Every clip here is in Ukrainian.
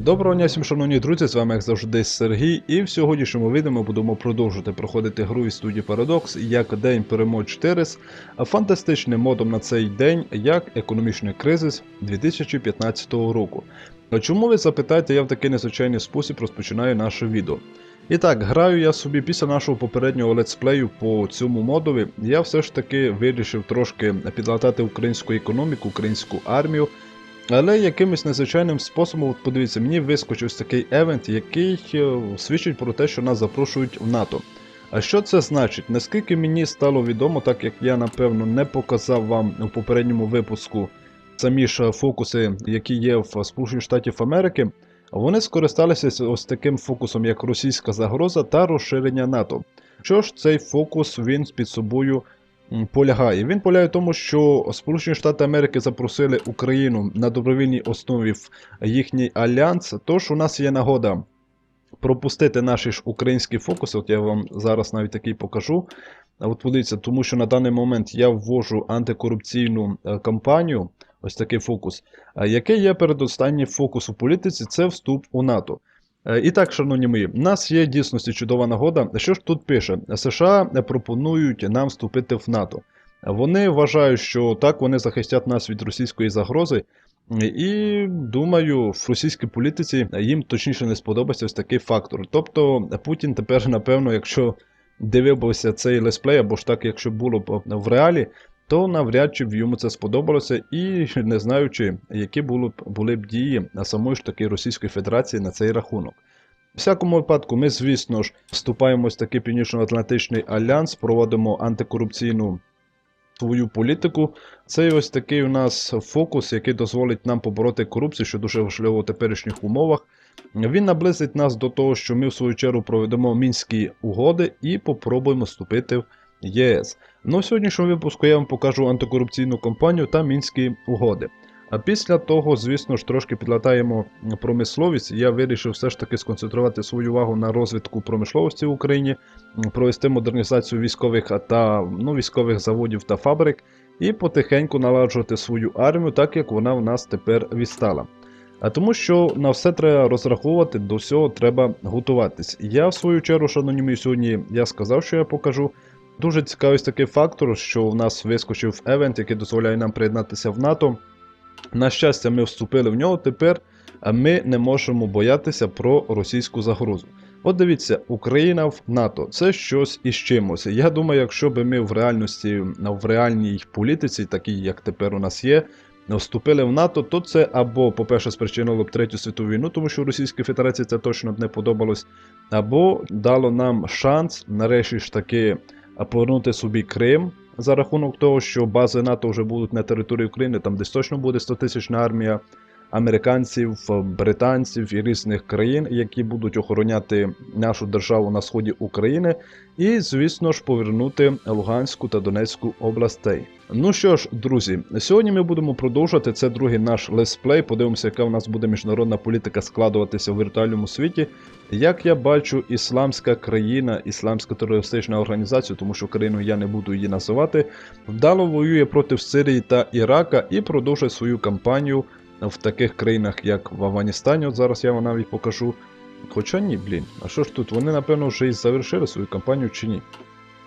Доброго дня всім шановні друзі, з вами як завжди Сергій, і в сьогоднішньому відео ми будемо продовжувати проходити гру із студії Paradox як День перемог 4 з фантастичним модом на цей день як економічний кризис 2015 року. А Чому ви запитаєте, я в такий незвичайний спосіб розпочинаю наше відео. І так, граю я собі після нашого попереднього летсплею по цьому модові. Я все ж таки вирішив трошки підлатати українську економіку, українську армію. Але якимось незвичайним способом, от подивіться, мені вискочив такий евент, який е, свідчить про те, що нас запрошують в НАТО. А що це значить? Наскільки мені стало відомо, так як я напевно не показав вам у попередньому випуску самі ж фокуси, які є в Сполучених Штатів Америки, вони скористалися ось таким фокусом, як російська загроза та розширення НАТО. Що ж цей фокус він під собою полягає? Він полягає в тому, що Сполучені Штати Америки запросили Україну на добровільній основі в їхній альянс. Тож у нас є нагода пропустити наші ж українські фокуси. От я вам зараз навіть такий покажу. От подивіться, тому що на даний момент я ввожу антикорупційну е, кампанію, ось такий фокус. А Який є передостанній фокус у політиці, це вступ у НАТО. Е, І так, шановні мої, в нас є дійсності чудова нагода. Що ж тут пише? США пропонують нам вступити в НАТО. Вони вважають, що так вони захистять нас від російської загрози. І думаю, в російській політиці їм точніше не сподобається ось такий фактор. Тобто Путін тепер, напевно, якщо дивився цей лесплей, або ж так, якщо було б в реалі, то навряд чи б йому це сподобалося, і не знаючи, які були були б дії самої ж таки Російської Федерації на цей рахунок. У всякому випадку, ми, звісно ж, вступаємо в такий Північно-Атлантичний альянс, проводимо антикорупційну свою політику. Це ось такий у нас фокус, який дозволить нам побороти корупцію, що дуже важливо у теперішніх умовах. Він наблизить нас до того, що ми в свою чергу проведемо мінські угоди і попробуємо вступити в ЄС. Ну, в сьогоднішньому випуску я вам покажу антикорупційну кампанію та мінські угоди. А після того, звісно ж, трошки підлатаємо промисловість. Я вирішив все ж таки сконцентрувати свою увагу на розвитку промисловості в Україні, провести модернізацію військових та ну, військових заводів та фабрик і потихеньку наладжувати свою армію, так як вона в нас тепер відстала. А тому, що на все треба розраховувати, до всього треба готуватись. Я, в свою чергу, шановні мої, сьогодні я сказав, що я покажу. Дуже цікавий такий фактор, що в нас вискочив евент, який дозволяє нам приєднатися в НАТО. На щастя, ми вступили в нього тепер, а ми не можемо боятися про російську загрозу. От дивіться, Україна в НАТО це щось із чимось. Я думаю, якщо б ми в реальності, в реальній політиці, такій як тепер у нас є, вступили в НАТО, то це або, по-перше, спричинило б Третю світову війну, тому що Російській Федерації це точно б не подобалось, або дало нам шанс, нарешті ж таки, повернути собі Крим за рахунок того, що бази НАТО вже будуть на території України, там десь точно буде 100 тисячна армія американців, британців і різних країн, які будуть охороняти нашу державу на сході України, і, звісно ж, повернути Луганську та Донецьку областей. Ну що ж, друзі, сьогодні ми будемо продовжувати. Це другий наш лесплей. Подивимося, яка у нас буде міжнародна політика складуватися в віртуальному світі. Як я бачу, ісламська країна, ісламська терористична організація, тому що країну я не буду її називати, вдало воює проти Сирії та Ірака і продовжує свою кампанію в таких країнах, як в Афганістані. От зараз я вам навіть покажу. Хоча ні, блін. А що ж тут? Вони, напевно, вже і завершили свою кампанію чи ні?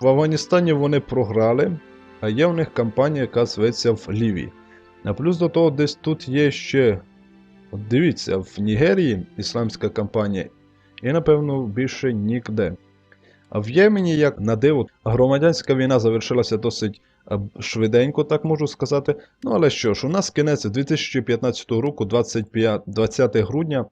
В Афганістані вони програли, а є в них кампанія, яка зветься в Лівії. А плюс до того, десь тут є ще. От дивіться, в Нігерії ісламська кампанія, і, напевно, більше ніде. А в Ємені, як на диво, громадянська війна завершилася досить швиденько, так можу сказати. Ну але що ж, у нас кінець 2015 року, 25, 20 грудня.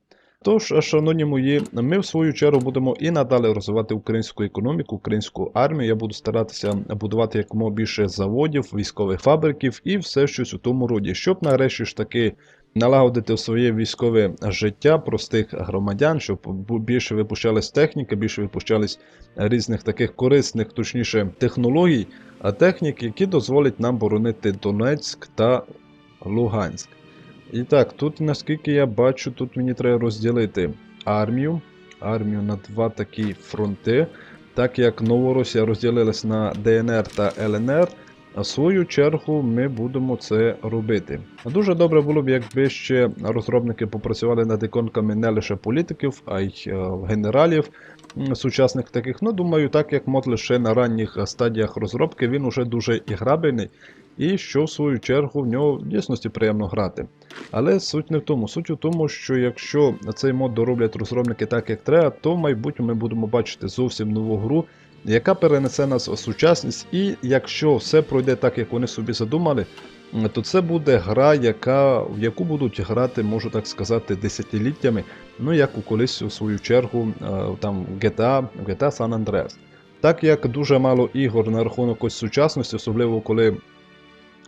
Тож, шановні мої, ми в свою чергу будемо і надалі розвивати українську економіку, українську армію. Я буду старатися будувати якомога більше заводів, військових фабриків і все щось у тому роді, щоб нарешті ж таки налагодити своє військове життя простих громадян, щоб більше випущались техніки, більше випущались різних таких корисних, точніше, технологій, а технік, які дозволять нам боронити Донецьк та Луганськ. І так, тут, наскільки я бачу, тут мені треба розділити армію. Армію на два такі фронти. Так як Новоросія розділилась на ДНР та ЛНР, А свою чергу ми будемо це робити. Дуже добре було б, якби ще розробники попрацювали над іконками не лише політиків, а й е, генералів сучасних таких. Ну, думаю, так як мод лише на ранніх е, стадіях розробки, він уже дуже іграбельний. І що в свою чергу в нього в дійсності приємно грати. Але суть не в тому. Суть у тому, що якщо цей мод дороблять розробники так, як треба, то в майбутньому ми будемо бачити зовсім нову гру, яка перенесе нас у сучасність. І якщо все пройде так, як вони собі задумали, то це буде гра, яка, в яку будуть грати, можу так сказати, десятиліттями, ну як у колись у свою чергу е, там GTA, GTA San Andreas. Так як дуже мало ігор на рахунок ось сучасності, особливо коли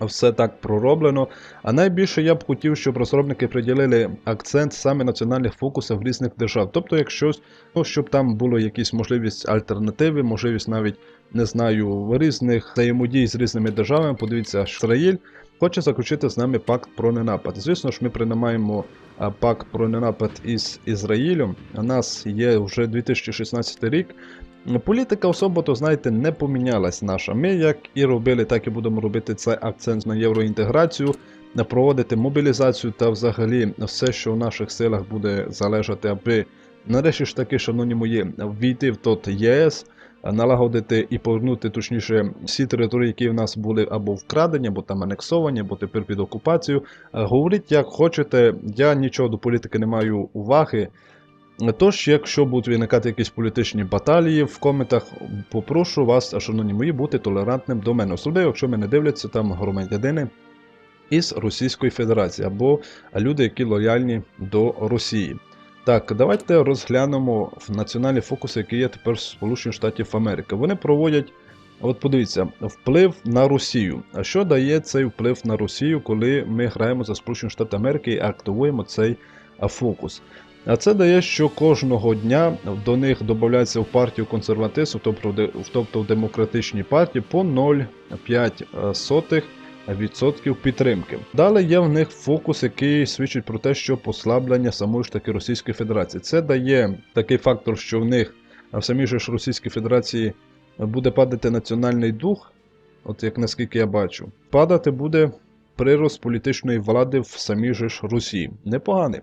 все так пророблено. А найбільше я б хотів, щоб розробники приділили акцент саме національних фокусів різних держав. Тобто, якщо ну, щоб там було якісь можливість альтернативи, можливість навіть не знаю різних взаємодій з різними державами. Подивіться, Ізраїль хоче заключити з нами пакт про ненапад. Звісно ж, ми приймаємо пакт про ненапад із Ізраїлем. У нас є вже 2016 рік. Політика особо, то знаєте, не помінялась наша. Ми як і робили, так і будемо робити цей акцент на євроінтеграцію, проводити мобілізацію та взагалі все, що в наших силах буде залежати, аби нарешті ж таки, шановні мої, війти в тот ЄС, налагодити і повернути точніше всі території, які в нас були або вкрадені, або там анексовані, або тепер під окупацією. Говоріть, як хочете, я нічого до політики не маю уваги. Тож, якщо будуть виникати якісь політичні баталії в коментах, попрошу вас, шановні мої, бути толерантним до мене, особливо, якщо мене дивляться там громадянини із Російської Федерації або люди, які лояльні до Росії. Так, давайте розглянемо національні фокуси, які є тепер в Сполучених Штатів Америки. Вони проводять, от подивіться, вплив на Росію. А що дає цей вплив на Росію, коли ми граємо за Сполучені Штати Америки і активуємо цей фокус? А це дає, що кожного дня до них додається в партію консерватистів, тобто в тобто демократичній партії, по 0,5% підтримки. Далі є в них фокус, який свідчить про те, що послаблення самої ж таки Російської Федерації. Це дає такий фактор, що в них в самій ж Російській Федерації буде падати національний дух, от як наскільки я бачу, падати буде прирост політичної влади в самій ж Росії. Непоганий.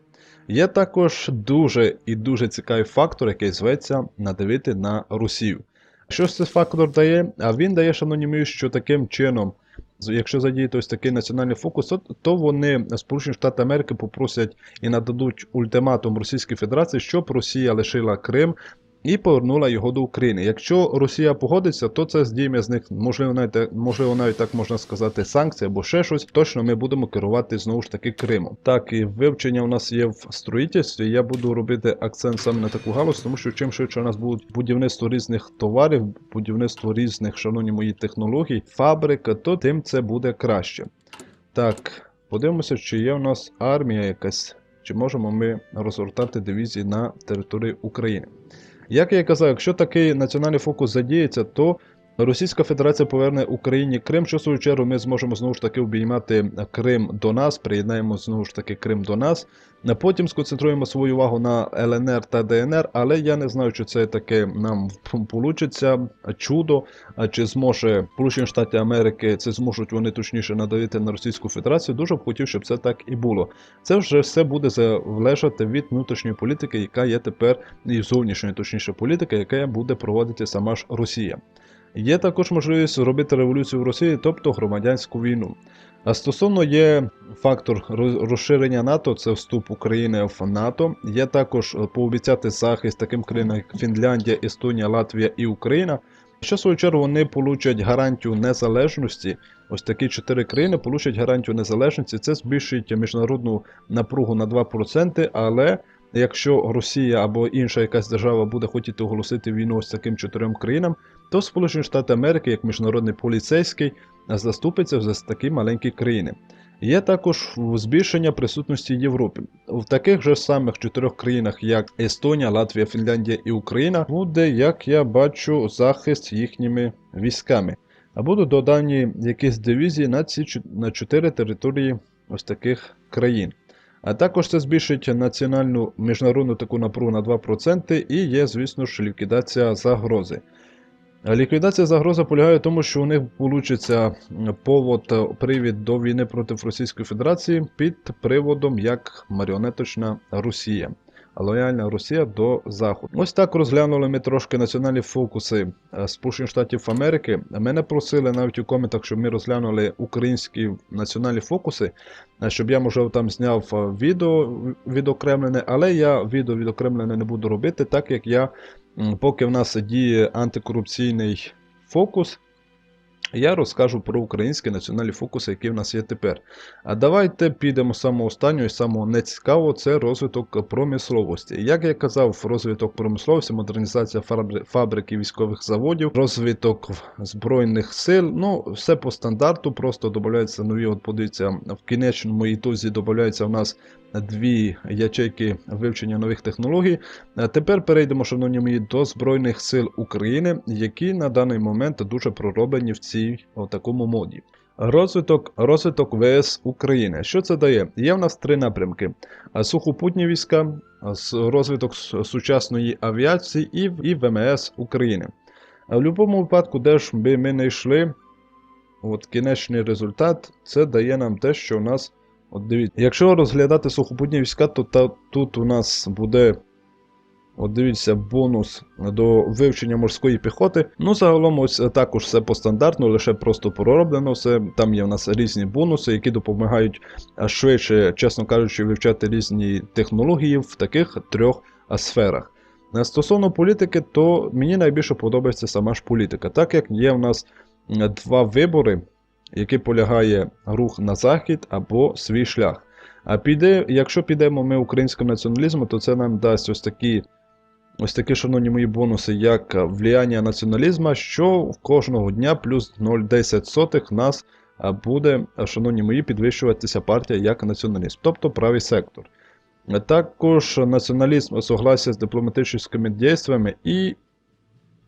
Є також дуже і дуже цікавий фактор, який зветься надавити на Росію. Що ж цей фактор дає? А він дає, шановні мої, що таким чином, якщо задіяти ось такий національний фокус, то вони, Сполучені Штати Америки, попросять і нададуть ультиматум Російській Федерації, щоб Росія лишила Крим. І повернула його до України. Якщо Росія погодиться, то це здійме з них, можливо, навіть можливо, навіть так можна сказати, санкції або ще щось. Точно ми будемо керувати знову ж таки Кримом. Так, і вивчення у нас є в строїтельстві. Я буду робити акцент саме на таку галузь, тому що чим швидше у нас буде будівництво різних товарів, будівництво різних, шановні мої технологій, фабрик, то тим це буде краще. Так, подивимося, чи є у нас армія якась, чи можемо ми розгортати дивізії на території України. Як я і казав, якщо такий національний фокус задіється, то Російська Федерація поверне Україні Крим, що в свою чергу ми зможемо знову ж таки обіймати Крим до нас, приєднаємо знову ж таки Крим до нас. Потім сконцентруємо свою увагу на ЛНР та ДНР, але я не знаю, чи це таке нам вийде чудо, чи зможе Сполучені Штати Америки, це зможуть вони точніше надавити на Російську Федерацію. Дуже б хотів, щоб це так і було. Це вже все буде залежати від внутрішньої політики, яка є тепер, і зовнішньої точніше політики, яка буде проводити сама ж Росія. Є також можливість зробити революцію в Росії, тобто громадянську війну. А стосовно є фактор розширення НАТО, це вступ України в НАТО. Є також е, пообіцяти захист таким країнам, як Фінляндія, Естонія, Латвія і Україна. Що в свою чергу вони получать гарантію незалежності. Ось такі чотири країни получать гарантію незалежності. Це збільшить міжнародну напругу на 2%, але якщо Росія або інша якась держава буде хотіти оголосити війну ось таким чотирьом країнам, то Сполучені Штати Америки, як міжнародний поліцейський, заступиться за такі маленькі країни. Є також збільшення присутності Європи. В таких же самих чотирьох країнах, як Естонія, Латвія, Фінляндія і Україна, буде, як я бачу, захист їхніми військами. А будуть додані якісь дивізії на ці на чотири території ось таких країн. А також це збільшить національну міжнародну таку напругу на 2% і є, звісно ж, ліквідація загрози. Ліквідація загрози полягає в тому, що у них вийде повод, привід до війни проти Російської Федерації під приводом як маріонеточна Росія. Лояльна Росія до Заходу. Ось так розглянули ми трошки національні фокуси е, Сполучених Штатів Америки. Мене просили навіть у коментах, щоб ми розглянули українські національні фокуси, е, щоб я, можливо, там зняв е, відео відокремлене, але я відео відокремлене не буду робити, так як я, поки в нас діє антикорупційний фокус, я розкажу про українські національні фокуси, які в нас є тепер. А давайте підемо з самого останнього і самого нецікавого це розвиток промисловості. Як я казав, розвиток промисловості, модернізація фабри- фабрик і військових заводів, розвиток збройних сил. Ну, все по стандарту, просто додаються нові. От подивіться, в кінечному ітозі додаються в нас дві ячейки вивчення нових технологій. А тепер перейдемо, шановні мої, до Збройних сил України, які на даний момент дуже пророблені в цій о, такому моді. Розвиток, розвиток ВС України. Що це дає? Є в нас три напрямки: сухопутні війська, розвиток сучасної авіації і, і ВМС України. А в будь-якому випадку, де ж би ми не йшли, от кінечний результат це дає нам те, що у нас. От дивіться, якщо розглядати сухопутні війська, то та, тут у нас буде. От дивіться, бонус до вивчення морської піхоти. Ну, загалом, ось е, також все по стандартну, лише просто пророблено все. Там є в нас різні бонуси, які допомагають е, швидше, чесно кажучи, вивчати різні технології в таких трьох е, сферах. Стосовно політики, то мені найбільше подобається сама ж політика, так як є в нас два вибори, які полягає рух на захід або свій шлях. А піде, якщо підемо ми українським націоналізмом, то це нам дасть ось такі, ось такі, шановні мої бонуси, як влияння націоналізму, що кожного дня плюс 0,10 сотих нас буде, шановні мої, підвищуватися партія як націоналізм, тобто правий сектор. Також націоналізм согласия з дипломатичними і,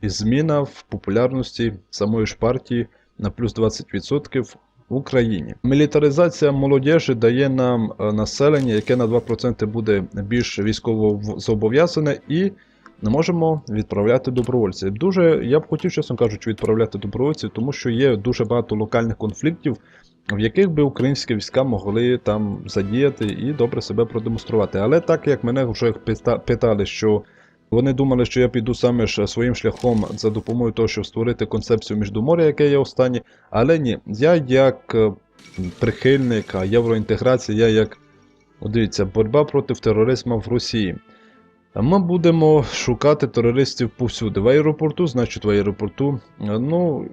і зміна в популярності самої ж партії на плюс 20% в Україні. Мілітаризація молодіжі дає нам е, населення, яке на 2% буде більш військово зобов'язане, і не можемо відправляти добровольців. Дуже я б хотів, чесно кажучи, відправляти добровольців, тому що є дуже багато локальних конфліктів, в яких би українські війська могли там задіяти і добре себе продемонструвати. Але так як мене вже пита- питали, що вони думали, що я піду саме ж своїм шляхом за допомогою того, щоб створити концепцію Міждомор'я, яке є останнє. Але ні, я як е, прихильник євроінтеграції, я як дивіться, боротьба проти тероризму в Росії. Ми будемо шукати терористів повсюди. В аеропорту, значить в аеропорту. е, Ну,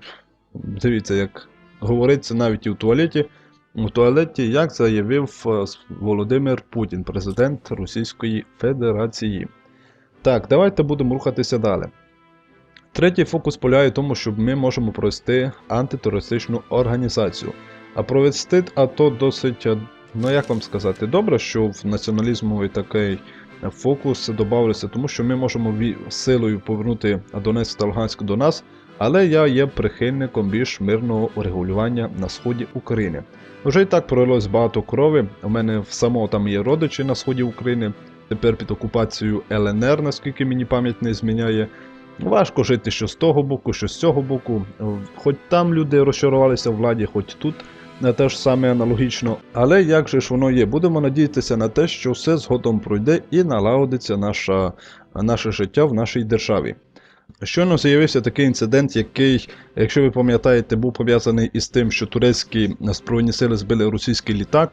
дивіться, як говориться навіть і в туалеті. У туалеті, як заявив е, Володимир Путін, президент Російської Федерації. Так, давайте будемо рухатися далі. Третій фокус полягає в тому, щоб ми можемо провести антитерористичну організацію. А провести АТО досить, е, ну як вам сказати, добре, що в націоналізмовий такий е, фокус додався, тому що ми можемо силою повернути Донецьк та Луганськ до нас, але я є прихильником більш мирного урегулювання на сході України. Вже і так пролилось багато крови. У мене в самого там є родичі на сході України, тепер під окупацією ЛНР, наскільки мені пам'ять не зміняє. Важко жити що з того боку, що з цього боку. Хоч там люди розчарувалися в владі, хоч тут не те ж саме аналогічно. Але як же ж воно є? Будемо надіятися на те, що все згодом пройде і налагодиться наша, наше життя в нашій державі. Щойно з'явився такий інцидент, який, якщо ви пам'ятаєте, був пов'язаний із тим, що турецькі збройні сили збили російський літак.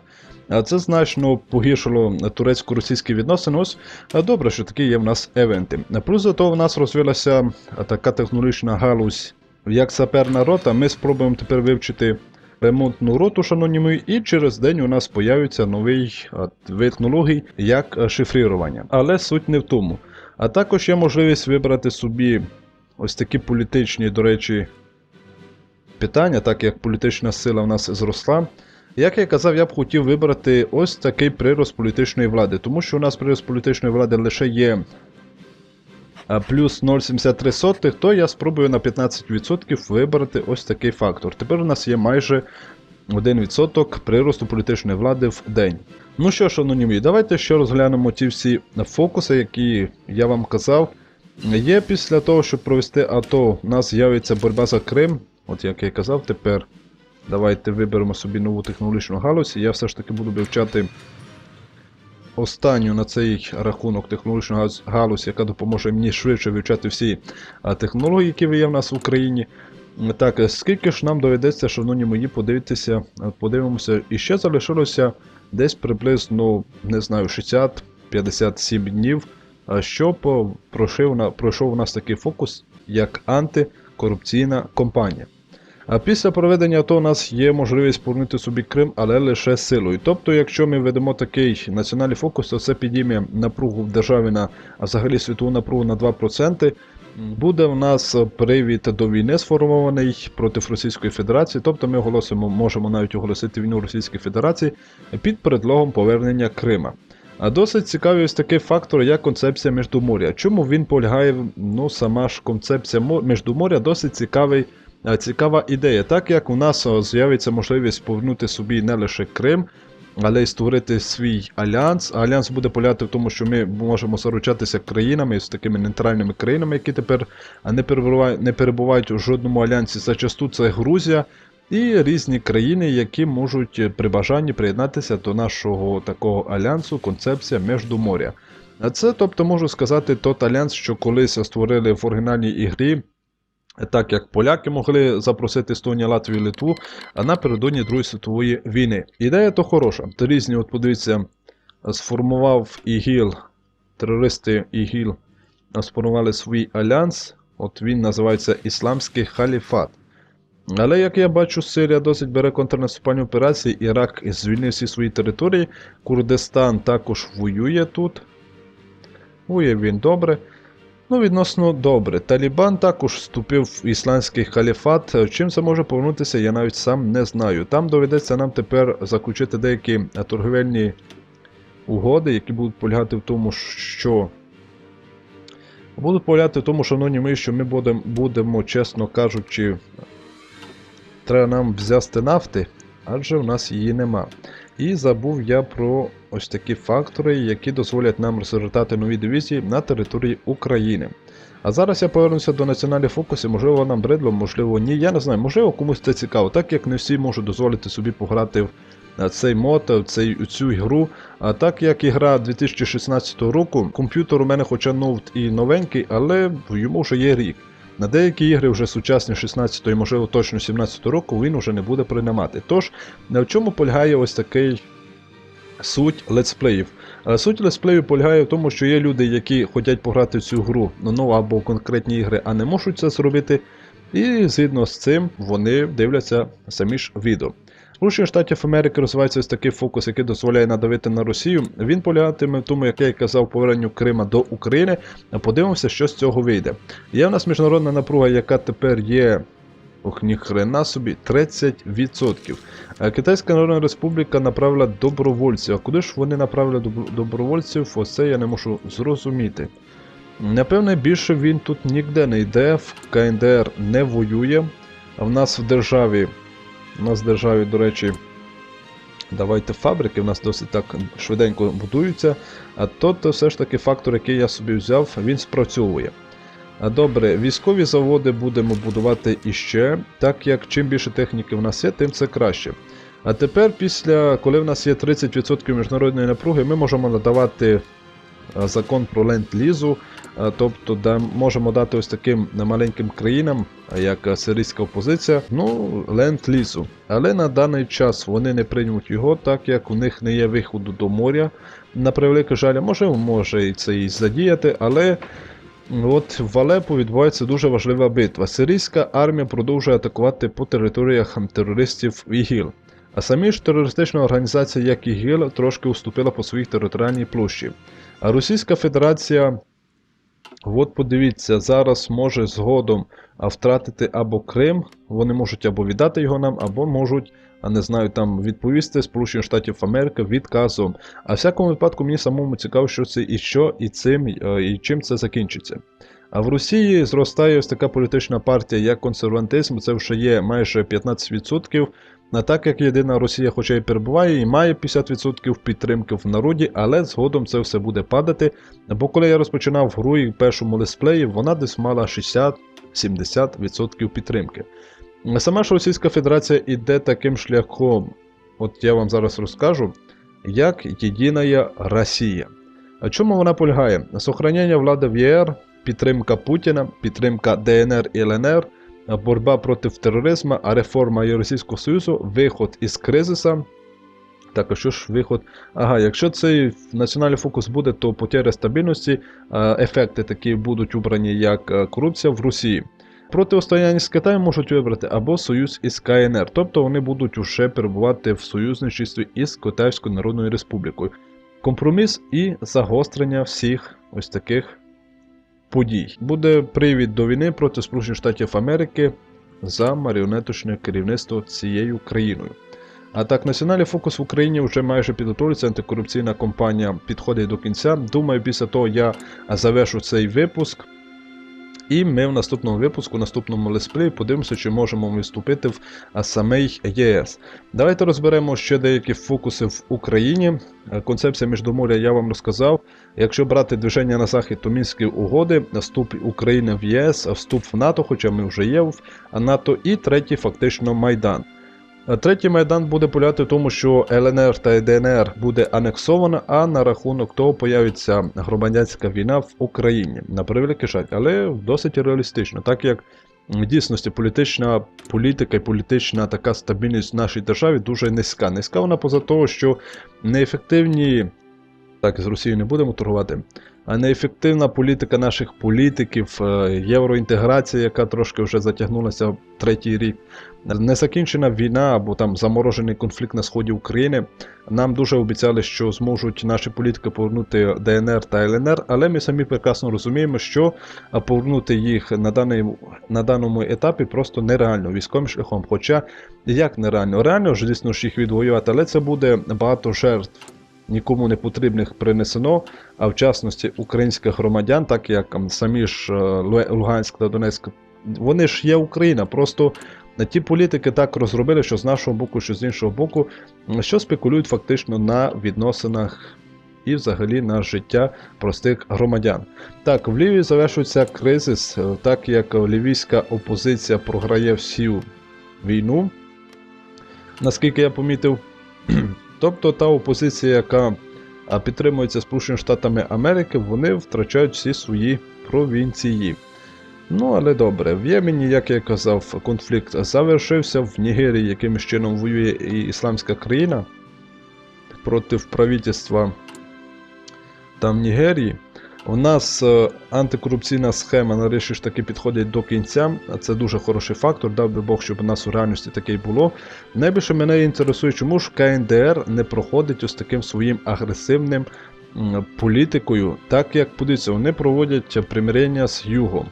Це значно погіршило турецько-російські відносини. Ось добре, що такі є в нас евенти. Плюс до того в нас розвилася така технологічна галузь, як саперна рота. Ми спробуємо тепер вивчити ремонтну роту, шановні мої, і через день у нас появиться новий вид технологій, як шифрування. Але суть не в тому. А також є можливість вибрати собі ось такі політичні, до речі, питання, так як політична сила в нас зросла. Як я казав, я б хотів вибрати ось такий прирост політичної влади, тому що у нас прирост політичної влади лише є плюс 0,73, то я спробую на 15% вибрати ось такий фактор. Тепер у нас є майже 1% приросту політичної влади в день. Ну що ж, анонімі, давайте ще розглянемо ті всі фокуси, які я вам казав. Є після того, щоб провести АТО, у нас з'явиться боротьба за Крим. От як я казав, тепер давайте виберемо собі нову технологічну галузь. Я все ж таки буду вивчати останню на цей рахунок технологічну галузь- яка допоможе мені швидше вивчати всі технології, які є в нас в Україні. Так, скільки ж нам доведеться, шановні мої, подивитися, подивимося. І ще залишилося десь приблизно, не знаю, 60-57 днів, щоб пройшов, у нас такий фокус, як антикорупційна кампанія. А після проведення АТО у нас є можливість повернути собі Крим, але лише силою. Тобто, якщо ми ведемо такий національний фокус, то це підійме напругу в державі на а взагалі світову напругу на 2%. Буде в нас привід до війни сформований проти Російської Федерації, тобто ми оголосимо, можемо навіть оголосити війну Російській Федерації під предлогом повернення Крима. А досить цікавий ось такий фактор, як концепція Міждуморя. Чому він полягає? Ну, сама ж концепція мо- Міждуморя досить цікавий, цікава ідея. Так як у нас з'явиться можливість повернути собі не лише Крим, але й створити свій альянс. Альянс буде полягати в тому, що ми можемо заручатися країнами з такими нейтральними країнами, які тепер не перебувають, не перебувають у жодному альянсі. Зачасту це Грузія. І різні країни, які можуть е, при бажанні приєднатися до нашого такого альянсу, концепція Междуморя. А це, тобто, можу сказати, тот альянс, що колись створили в оригінальній ігрі, так як поляки могли запросити Естонію, Латвію, Литву, напередодні Другої світової війни. Ідея то хороша. То різні, от подивіться, сформував ІГІЛ, терористи ІГІЛ сформували свій альянс. От він називається Ісламський халіфат. Але як я бачу, Сирія досить бере контрнаступальні операції, Ірак звільнив всі свої території, Курдистан також воює тут. Воює він добре. Ну, відносно добре. Талібан також вступив в ісламський халіфат. Чим це може повернутися, я навіть сам не знаю. Там доведеться нам тепер заключити деякі торговельні угоди, які будуть полягати в тому, що. Будуть полягати в тому, шановні ми, що ми будемо, будемо, чесно кажучи, треба нам взяти нафти, адже в нас її нема. І забув я про ось такі фактори, які дозволять нам розгортати нові дивізії на території України. А зараз я повернуся до національних фокусів, можливо, нам бридло, можливо, ні. Я не знаю, можливо, комусь це цікаво, так як не всі можуть дозволити собі пограти в цей мод, в цю ігру. А так як ігра 2016 року, комп'ютер у мене хоча ноут і новенький, але йому вже є рік. На деякі ігри вже сучасні 16 і можливо точно 17 року він вже не буде приймати. Тож, в чому полягає ось такий суть летсплеїв? Е, Суть летсплеїв полягає в тому, що є люди, які хочуть пограти в цю гру ну або конкретні ігри, а не можуть це зробити. І згідно з цим вони дивляться самі ж відео. Сполучених Штатів Америки розвивається ось такий фокус, який дозволяє надавити на Росію. Він полягатиме в тому, як я казав, поверненню Крима до України. Подивимося, що з цього вийде. Є в нас міжнародна напруга, яка тепер є. Ох, ніхрена собі 30%. Е, Китайська Народна Республіка направила добровольців. А куди ж вони направили добро- добровольців? Оце я не можу зрозуміти. Напевне, більше він тут ніде не йде, в КНДР не воює. А в нас в державі, в нас в державі, до речі, давайте фабрики, в нас досить так швиденько будуються. А тут все ж таки фактор, який я собі взяв, він спрацьовує. Добре, військові заводи будемо будувати іще, так як чим більше техніки в нас є, тим це краще. А тепер, після, коли в нас є 30% міжнародної напруги, ми можемо надавати закон про ленд-лізу, е, тобто да, можемо дати ось таким маленьким країнам, е, як е, сирійська опозиція, ну, ленд-лізу. Але на даний час вони не приймуть його, так як у них не є виходу до моря. На превеликий жаль, може, може і це і задіяти, але. От в Алепо відбувається дуже важлива битва. Сирійська армія продовжує атакувати по територіях терористів ІГІЛ. А самі ж терористична організація, як ІГІЛ, трошки уступила по своїй територіальній площі. Російська Федерація, от подивіться, зараз може згодом втратити або Крим, вони можуть або віддати його нам, або можуть, а не знаю, там відповісти Сполучених Штатів Америки відказом. А в всякому випадку мені самому цікаво, що це і що, і цим, е, і чим це закінчиться. А в Росії зростає ось така політична партія, як консерватизм, це вже є майже 15%. А так як єдина Росія, хоча й перебуває і має 50% підтримки в народі, але згодом це все буде падати. Бо коли я розпочинав гру і в першому лесплеї, вона десь мала 60-70% підтримки. Сама ж Російська Федерація іде таким шляхом, от я вам зараз розкажу, як єдина Росія. А чому вона полягає? Сохранення влади в ЄР, підтримка Путіна, підтримка ДНР і ЛНР, боротьба проти тероризму, реформа Євросійського Союзу, виход із кризиса. Так, а що ж виход? Ага, якщо цей національний фокус буде, то потеря стабільності, ефекти такі будуть убрані, як корупція в Росії. Протистояння з Китаєм можуть вибрати або союз із КНР, тобто вони будуть уже перебувати в союзничестві із Китайською Народною Республікою. Компроміс і загострення всіх ось таких подій. Буде привід до війни проти Сполучених Штатів Америки за маріонеточне керівництво цією країною. А так, національний фокус в Україні вже майже підготовлюється. Антикорупційна кампанія підходить до кінця. Думаю, після того я завершу цей випуск. І ми в наступному випуску, в наступному лесплеї подивимося, чи можемо ми вступити в самий ЄС. Давайте розберемо ще деякі фокуси в Україні. Концепція Міждоморя я вам розказав. Якщо брати движення на захід, то мінські угоди, вступ України в ЄС, вступ в НАТО, хоча ми вже є в НАТО, і третій, фактично, Майдан. Третій майдан буде полягати в тому, що ЛНР та ДНР буде анексовано, а на рахунок того появиться громадянська війна в Україні. На превеликий жаль, але досить реалістично, так як в дійсності політична політика і політична така стабільність в нашій державі дуже низька. Низька вона поза того, що неефективні. Так, з Росією не будемо торгувати. А неефективна політика наших політиків, е, євроінтеграція, яка трошки вже затягнулася в третій рік, незакінчена війна або там заморожений конфлікт на сході України. Нам дуже обіцяли, що зможуть наші політики повернути ДНР та ЛНР, але ми самі прекрасно розуміємо, що повернути їх на даний, на даному етапі просто нереально військовим шляхом. Хоча як нереально, реально ж дійсно ж їх відвоювати, але це буде багато жертв нікому не потрібних принесено, а в частності українських громадян, так як самі ж е, Луганськ та Донецьк, вони ж є Україна. Просто ті політики так розробили, що з нашого боку, що з іншого боку, що спекулюють фактично на відносинах. І взагалі на життя простих громадян. Так, в Лівії завершується кризис, е, так як лівійська опозиція програє всю війну, наскільки я помітив. Тобто та опозиція, яка підтримується Сполученими Штатами Америки, вони втрачають всі свої провінції. Ну, але добре, в Ємені, як я казав, конфлікт завершився в Нігерії, якимось чином воює і ісламська країна проти правительства там Нігерії. У нас е, антикорупційна схема нарешті ж таки підходить до кінця. Це дуже хороший фактор, дав би Бог, щоб у нас у реальності таке було. Найбільше мене інтересує, чому ж КНДР не проходить ось таким своїм агресивним політикою, так як подивіться, вони проводять примирення з Югом.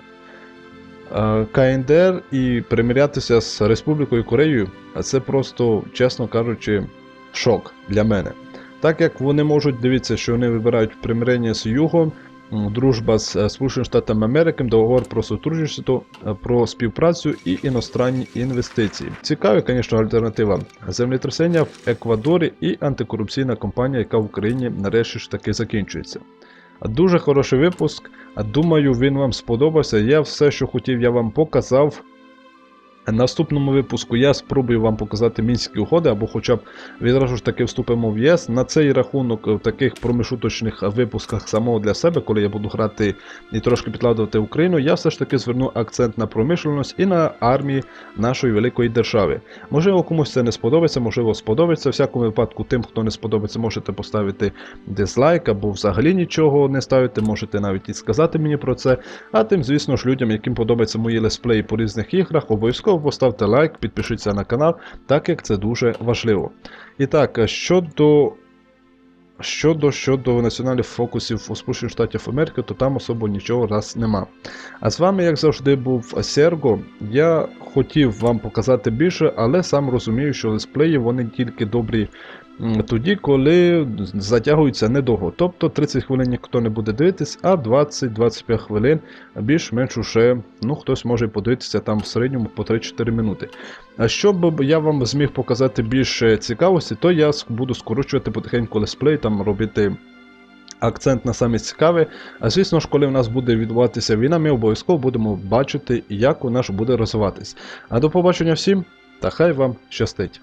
КНДР і примирятися з Республікою Кореєю, а це просто, чесно кажучи, шок для мене. Так як вони можуть дивитися, що вони вибирають примирення з Югом, дружба з е, Сполученими Штатами Америки, договор про сотрудничество, е, про співпрацю і іностранні інвестиції. Цікаві, звісно, альтернатива. Землетрясення в Еквадорі і антикорупційна компанія, яка в Україні нарешті ж таки закінчується. Дуже хороший випуск. Думаю, він вам сподобався. Я все, що хотів, я вам показав. Наступному випуску я спробую вам показати мінські угоди, або хоча б відразу ж таки вступимо в ЄС. На цей рахунок в таких промежуточних випусках самого для себе, коли я буду грати і трошки підкладувати Україну, я все ж таки зверну акцент на промишленість і на армії нашої великої держави. Можливо, комусь це не сподобається, можливо, сподобається. В всякому випадку, тим, хто не сподобається, можете поставити дизлайк або взагалі нічого не ставити, можете навіть і сказати мені про це. А тим, звісно ж, людям, яким подобаються мої лесплеї по різних іграх, обов'язково обов'язково поставте лайк, підпишіться на канал, так як це дуже важливо. І так, щодо щодо, щодо національних фокусів у Сполучених Штатів Америки, то там особо нічого раз нема. А з вами, як завжди, був Серго. Я хотів вам показати більше, але сам розумію, що лесплеї вони тільки добрі тоді, коли затягується недовго. Тобто 30 хвилин ніхто не буде дивитись, а 20-25 хвилин більш-менш уже ну, хтось може подивитися там в середньому по 3-4 минути. А щоб я вам зміг показати більше цікавості, то я буду скорочувати потихеньку лесплей, там робити акцент на саме цікаве. А звісно ж, коли в нас буде відбуватися війна, ми обов'язково будемо бачити, як вона ж буде розвиватись. А до побачення всім, та хай вам щастить!